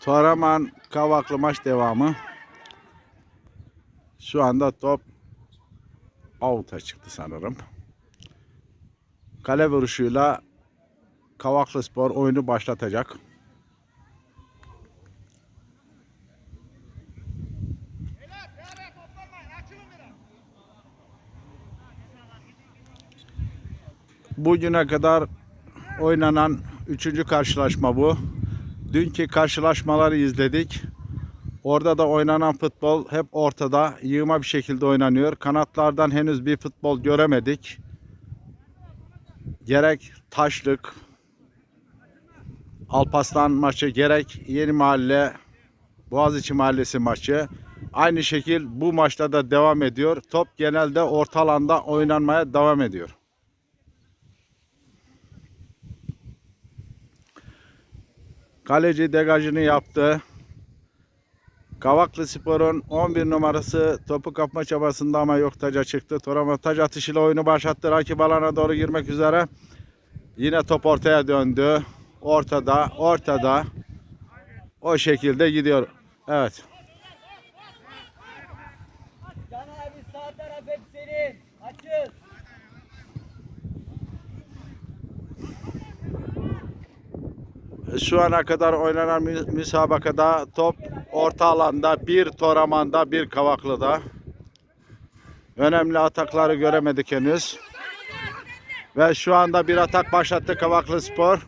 Toraman Kavaklı maç devamı. Şu anda top out'a çıktı sanırım. Kale vuruşuyla Kavaklı Spor oyunu başlatacak. Bugüne kadar oynanan üçüncü karşılaşma bu. Dünkü karşılaşmaları izledik. Orada da oynanan futbol hep ortada, yığma bir şekilde oynanıyor. Kanatlardan henüz bir futbol göremedik. Gerek Taşlık, Alpaslan maçı, gerek Yeni Mahalle, Boğaziçi Mahallesi maçı. Aynı şekil bu maçta da devam ediyor. Top genelde orta alanda oynanmaya devam ediyor. Kaleci degajını yaptı. Kavaklı Spor'un 11 numarası topu kapma çabasında ama yok taca çıktı. Torama taç atışıyla oyunu başlattı. Rakip alana doğru girmek üzere. Yine top ortaya döndü. Ortada, ortada. O şekilde gidiyor. Evet. Can abi sağ taraf hep senin. Şu ana kadar oynanan mü- müsabakada top orta alanda bir Toraman'da bir Kavaklı'da. Önemli atakları göremedik henüz. Ve şu anda bir atak başlattı Kavaklı Spor.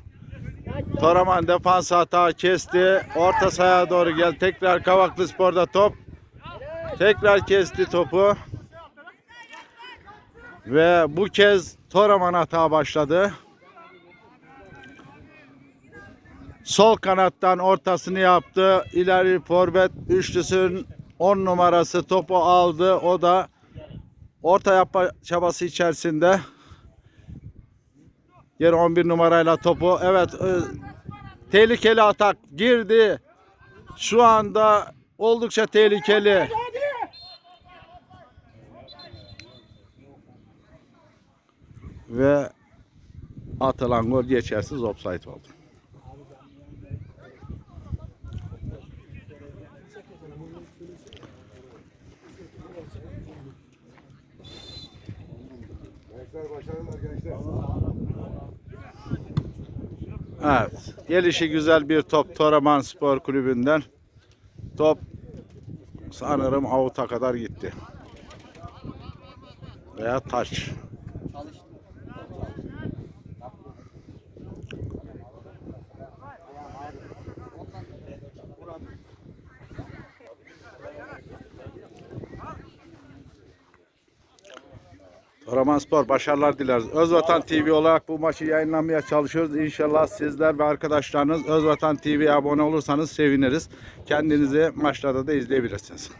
Toraman defans hata kesti. Orta sahaya doğru gel. Tekrar Kavaklı Spor'da top. Tekrar kesti topu. Ve bu kez Toraman hata başladı. Sol kanattan ortasını yaptı. İleri forvet üçlüsünün 10 numarası topu aldı. O da orta yapma çabası içerisinde. Yer 11 numarayla topu. Evet e, tehlikeli atak girdi. Şu anda oldukça tehlikeli. Ve atılan gol geçersiz offside oldu. Gençler başarılar gençler. Evet. Gelişi güzel bir top Toraman Spor Kulübü'nden. Top sanırım avuta kadar gitti. Veya taç. Toraman Spor başarılar dileriz. Özvatan TV olarak bu maçı yayınlamaya çalışıyoruz. İnşallah sizler ve arkadaşlarınız Özvatan TV'ye abone olursanız seviniriz. Kendinizi maçlarda da izleyebilirsiniz.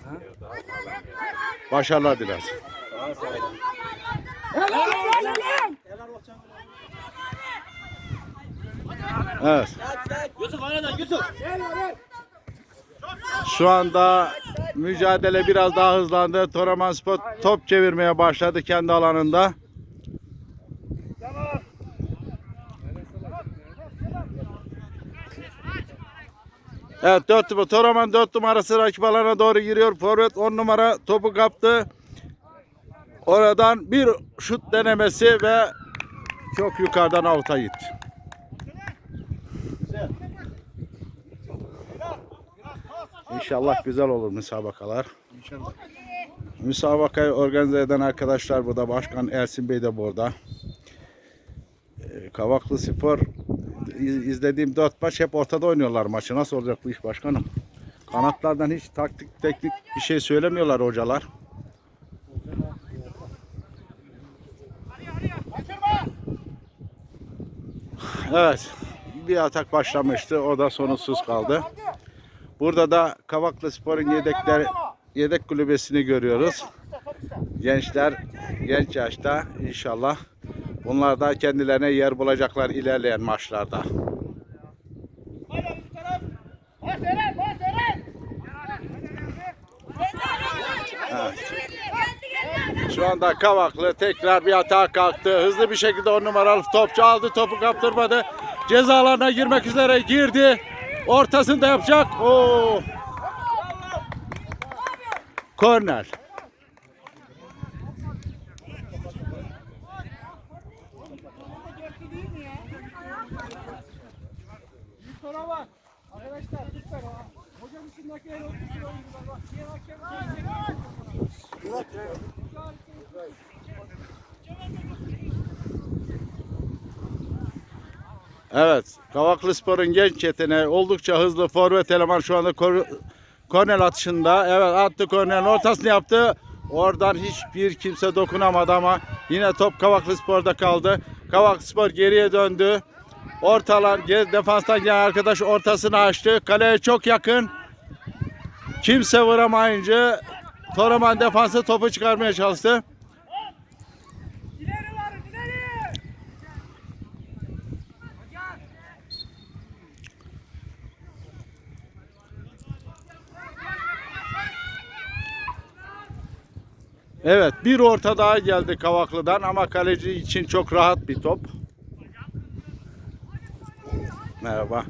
Başarılar dileriz. Evet. Yusuf aradan Yusuf. Şu anda mücadele biraz daha hızlandı. Toraman Spor top çevirmeye başladı kendi alanında. Evet 4 numara Toraman 4 numarası rakip alana doğru giriyor. Forvet 10 numara topu kaptı. Oradan bir şut denemesi ve çok yukarıdan avuta gitti. İnşallah güzel olur müsabakalar. İnşallah. Müsabakayı organize eden arkadaşlar burada. Başkan Ersin Bey de burada. Ee, Kavaklı Spor iz- izlediğim dört maç hep ortada oynuyorlar maçı. Nasıl olacak bu iş başkanım? Kanatlardan hiç taktik teknik bir şey söylemiyorlar hocalar. Evet. Bir atak başlamıştı. O da sonuçsuz kaldı. Burada da Kavaklı Spor'un yedekler yedek kulübesini görüyoruz. Gençler genç yaşta inşallah bunlar da kendilerine yer bulacaklar ilerleyen maçlarda. Şu anda Kavaklı tekrar bir atağa kalktı. Hızlı bir şekilde on numaralı topçu aldı. Topu kaptırmadı. Cezalarına girmek üzere girdi. Ortasında yapacak. Oo. Korner. Arkadaşlar lütfen ha. Hocam üstündeki el ortasına oyuncular bak. Diğer hakem Evet. Kavaklı Spor'un genç yeteneği oldukça hızlı forvet eleman şu anda kor korner atışında. Evet attı kornerin ortasını yaptı. Oradan hiçbir kimse dokunamadı ama yine top Kavaklı Spor'da kaldı. Kavaklı Spor geriye döndü. Ortalar defanstan gelen arkadaş ortasını açtı. Kaleye çok yakın. Kimse vuramayınca Toraman defansı topu çıkarmaya çalıştı. İleri var ileri. Evet bir orta daha geldi Kavaklı'dan ama kaleci için çok rahat bir top. Merhaba.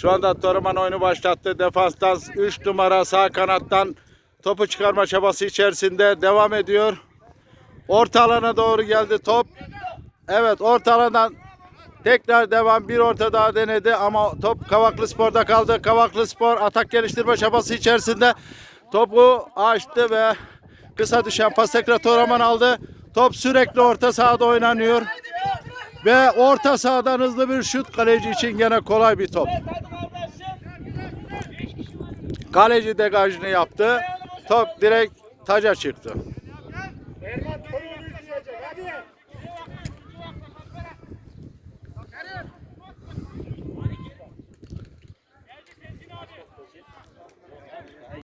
Şu anda Toraman oyunu başlattı. Defanstan 3 numara sağ kanattan topu çıkarma çabası içerisinde devam ediyor. Orta alana doğru geldi top. Evet orta alandan tekrar devam bir orta daha denedi ama top Kavaklı Spor'da kaldı. Kavaklı Spor atak geliştirme çabası içerisinde topu açtı ve kısa düşen pas tekrar Toraman aldı. Top sürekli orta sahada oynanıyor. Ve orta sahadan hızlı bir şut kaleci için gene kolay bir top. Kaleci degajını yaptı. Top direkt taca çıktı.